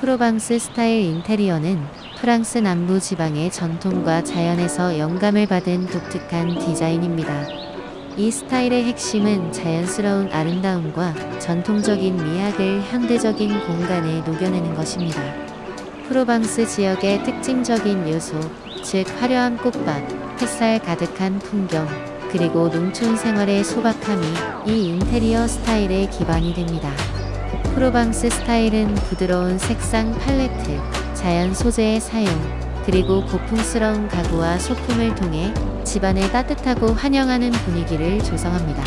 프로방스 스타일 인테리어는 프랑스 남부 지방의 전통과 자연에서 영감을 받은 독특한 디자인입니다. 이 스타일의 핵심은 자연스러운 아름다움과 전통적인 미학을 현대적인 공간에 녹여내는 것입니다. 프로방스 지역의 특징적인 요소, 즉 화려한 꽃밭, 햇살 가득한 풍경, 그리고 농촌 생활의 소박함이 이 인테리어 스타일의 기반이 됩니다. 프로방스 스타일은 부드러운 색상 팔레트, 자연 소재의 사용, 그리고 고풍스러운 가구와 소품을 통해 집안을 따뜻하고 환영하는 분위기를 조성합니다.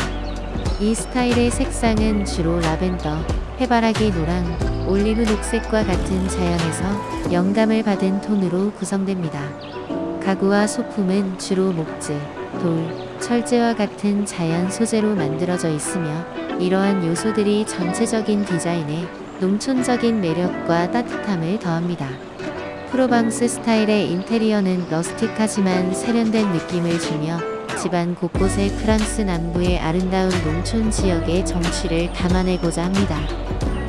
이 스타일의 색상은 주로 라벤더, 해바라기 노랑, 올리브 녹색과 같은 자연에서 영감을 받은 톤으로 구성됩니다. 가구와 소품은 주로 목재, 돌, 철제와 같은 자연 소재로 만들어져 있으며 이러한 요소들이 전체적인 디자인에 농촌적인 매력과 따뜻함을 더합니다. 프로방스 스타일의 인테리어는 러스틱하지만 세련된 느낌을 주며 집안 곳곳에 프랑스 남부의 아름다운 농촌 지역의 정취를 담아내고자 합니다.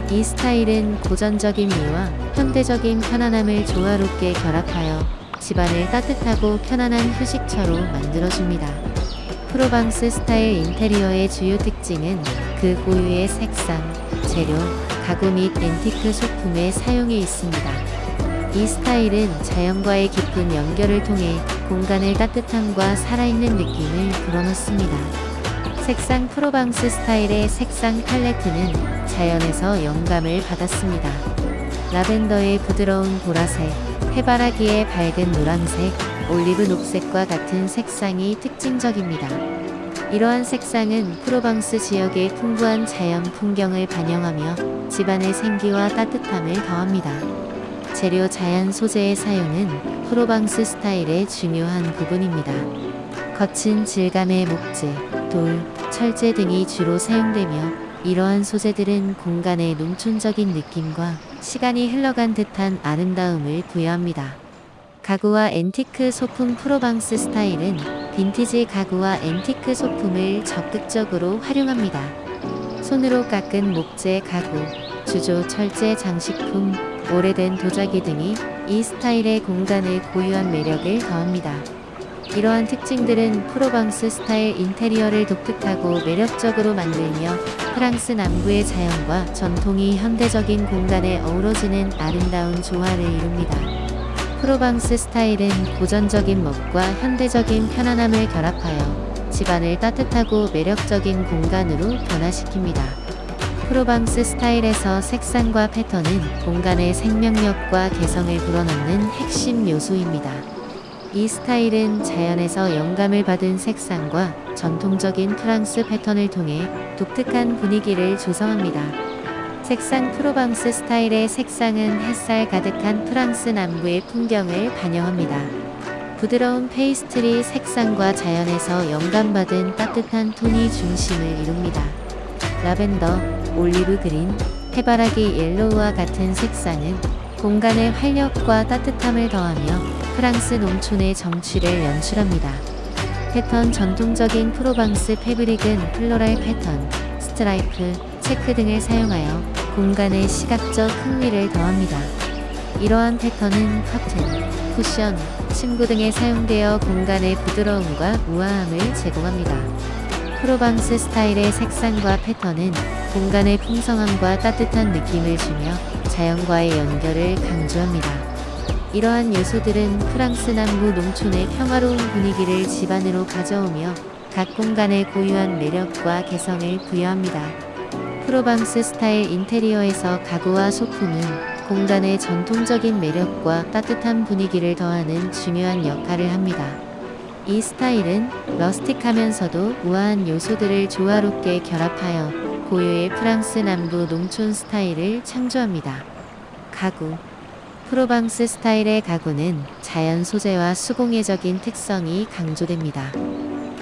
이 스타일은 고전적인 미와 현대적인 편안함을 조화롭게 결합하여 집안을 따뜻하고 편안한 휴식처로 만들어줍니다. 프로방스 스타일 인테리어의 주요 특징은 그 고유의 색상, 재료, 가구 및 앤티크 소품의 사용에 있습니다. 이 스타일은 자연과의 깊은 연결을 통해 공간을 따뜻함과 살아있는 느낌을 불어넣습니다. 색상 프로방스 스타일의 색상 팔레트는 자연에서 영감을 받았습니다. 라벤더의 부드러운 보라색, 해바라기의 밝은 노란색, 올리브 녹색과 같은 색상이 특징적입니다. 이러한 색상은 프로방스 지역의 풍부한 자연 풍경을 반영하며 집안의 생기와 따뜻함을 더합니다. 재료 자연 소재의 사용은 프로방스 스타일의 중요한 부분입니다. 거친 질감의 목재, 돌, 철제 등이 주로 사용되며 이러한 소재들은 공간의 농촌적인 느낌과 시간이 흘러간 듯한 아름다움을 부여합니다. 가구와 앤티크 소품 프로방스 스타일은 빈티지 가구와 앤티크 소품을 적극적으로 활용합니다. 손으로 깎은 목재 가구, 주조 철제 장식품, 오래된 도자기 등이 이 스타일의 공간에 고유한 매력을 더합니다. 이러한 특징들은 프로방스 스타일 인테리어를 독특하고 매력적으로 만들며 프랑스 남부의 자연과 전통이 현대적인 공간에 어우러지는 아름다운 조화를 이룹니다. 프로방스 스타일은 고전적인 멋과 현대적인 편안함을 결합하여 집안을 따뜻하고 매력적인 공간으로 변화시킵니다. 프로방스 스타일에서 색상과 패턴은 공간의 생명력과 개성을 불어넣는 핵심 요소입니다. 이 스타일은 자연에서 영감을 받은 색상과 전통적인 프랑스 패턴을 통해 독특한 분위기를 조성합니다. 색상 프로방스 스타일의 색상은 햇살 가득한 프랑스 남부의 풍경을 반영합니다. 부드러운 페이스트리 색상과 자연에서 영감받은 따뜻한 톤이 중심을 이룹니다. 라벤더, 올리브 그린, 해바라기 옐로우와 같은 색상은 공간의 활력과 따뜻함을 더하며 프랑스 농촌의 정취를 연출합니다. 패턴 전통적인 프로방스 패브릭은 플로랄 패턴, 스트라이프, 체크 등을 사용하여 공간의 시각적 흥미를 더합니다. 이러한 패턴은 커튼, 쿠션, 침구 등에 사용되어 공간의 부드러움과 우아함을 제공합니다. 프로방스 스타일의 색상과 패턴은 공간의 풍성함과 따뜻한 느낌을 주며 자연과의 연결을 강조합니다. 이러한 요소들은 프랑스 남부 농촌의 평화로운 분위기를 집안으로 가져오며 각 공간의 고유한 매력과 개성을 부여합니다. 프로방스 스타일 인테리어에서 가구와 소품은 공간의 전통적인 매력과 따뜻한 분위기를 더하는 중요한 역할을 합니다. 이 스타일은 러스틱하면서도 우아한 요소들을 조화롭게 결합하여 고유의 프랑스 남부 농촌 스타일을 창조합니다. 가구 프로방스 스타일의 가구는 자연 소재와 수공예적인 특성이 강조됩니다.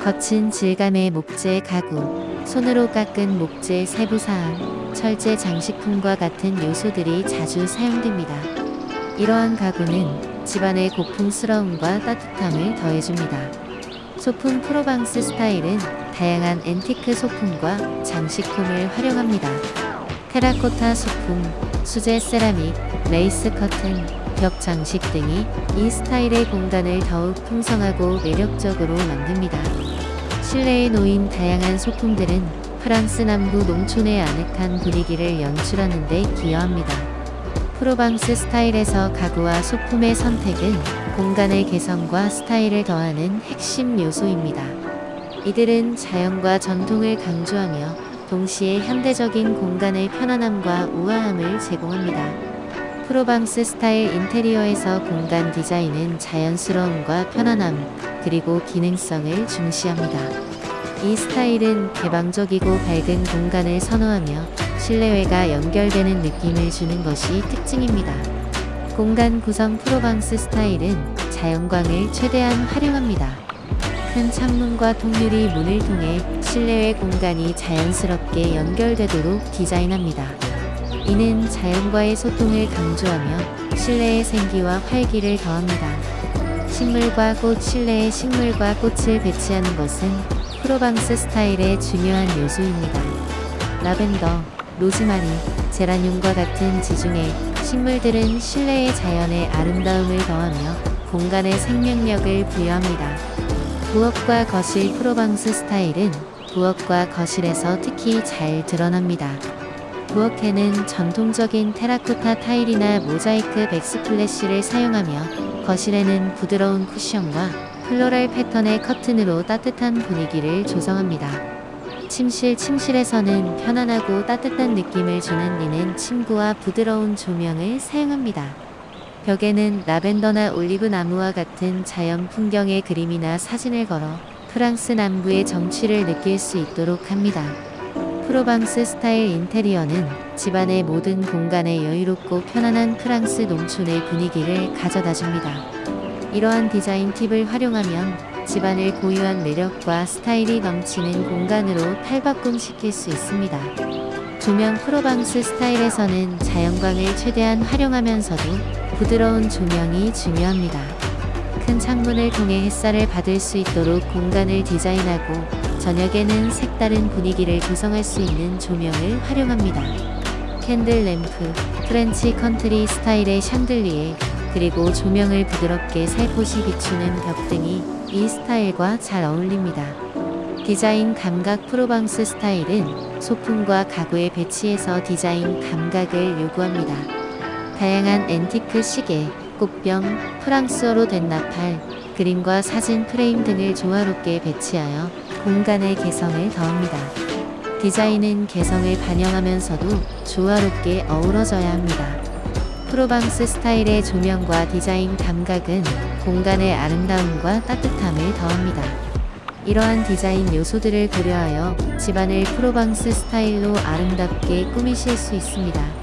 거친 질감의 목재 가구, 손으로 깎은 목재 세부사항, 철제 장식품과 같은 요소들이 자주 사용됩니다. 이러한 가구는 집안의 고풍스러움과 따뜻함을 더해줍니다. 소품 프로방스 스타일은 다양한 앤티크 소품과 장식품을 활용합니다. 테라코타 소품, 수제 세라믹, 레이스 커튼, 벽 장식 등이 이 스타일의 공간을 더욱 풍성하고 매력적으로 만듭니다. 실내에 놓인 다양한 소품들은 프랑스 남부 농촌의 아늑한 분위기를 연출하는 데 기여합니다. 프로방스 스타일에서 가구와 소품의 선택은 공간의 개성과 스타일을 더하는 핵심 요소입니다. 이들은 자연과 전통을 강조하며 동시에 현대적인 공간의 편안함과 우아함을 제공합니다. 프로방스 스타일 인테리어에서 공간 디자인은 자연스러움과 편안함, 그리고 기능성을 중시합니다. 이 스타일은 개방적이고 밝은 공간을 선호하며 실내외가 연결되는 느낌을 주는 것이 특징입니다. 공간 구성 프로방스 스타일은 자연광을 최대한 활용합니다. 큰 창문과 통유리 문을 통해 실내외 공간이 자연스럽게 연결되도록 디자인합니다. 이는 자연과의 소통을 강조하며 실내의 생기와 활기를 더합니다. 식물과 꽃 실내에 식물과 꽃을 배치하는 것은 프로방스 스타일의 중요한 요소입니다. 라벤더, 로즈마리, 제라늄과 같은 지중해 식물들은 실내의 자연의 아름다움을 더하며 공간의 생명력을 부여합니다. 부엌과 거실 프로방스 스타일은 부엌과 거실에서 특히 잘 드러납니다. 부엌에는 전통적인 테라코타 타일이나 모자이크 백스플래시를 사용하며 거실에는 부드러운 쿠션과 플로럴 패턴의 커튼으로 따뜻한 분위기를 조성합니다. 침실 침실에서는 편안하고 따뜻한 느낌을 주는 리넨 침구와 부드러운 조명을 사용합니다. 벽에는 라벤더나 올리브 나무와 같은 자연 풍경의 그림이나 사진을 걸어 프랑스 남부의 정취를 느낄 수 있도록 합니다. 프로방스 스타일 인테리어는 집안의 모든 공간에 여유롭고 편안한 프랑스 농촌의 분위기를 가져다 줍니다. 이러한 디자인 팁을 활용하면 집안을 고유한 매력과 스타일이 넘치는 공간으로 탈바꿈시킬 수 있습니다. 조명 프로방스 스타일에서는 자연광을 최대한 활용하면서도 부드러운 조명이 중요합니다. 큰 창문을 통해 햇살을 받을 수 있도록 공간을 디자인하고 저녁에는 색다른 분위기를 조성할 수 있는 조명을 활용합니다. 캔들 램프, 프렌치 컨트리 스타일의 샹들리에, 그리고 조명을 부드럽게 살포시 비추는 벽 등이 이 스타일과 잘 어울립니다. 디자인 감각 프로방스 스타일은 소품과 가구의 배치에서 디자인 감각을 요구합니다. 다양한 앤티크 시계, 꽃병, 프랑스어로 된 나팔, 그림과 사진 프레임 등을 조화롭게 배치하여 공간의 개성을 더합니다. 디자인은 개성을 반영하면서도 조화롭게 어우러져야 합니다. 프로방스 스타일의 조명과 디자인 감각은 공간의 아름다움과 따뜻함을 더합니다. 이러한 디자인 요소들을 고려하여 집안을 프로방스 스타일로 아름답게 꾸미실 수 있습니다.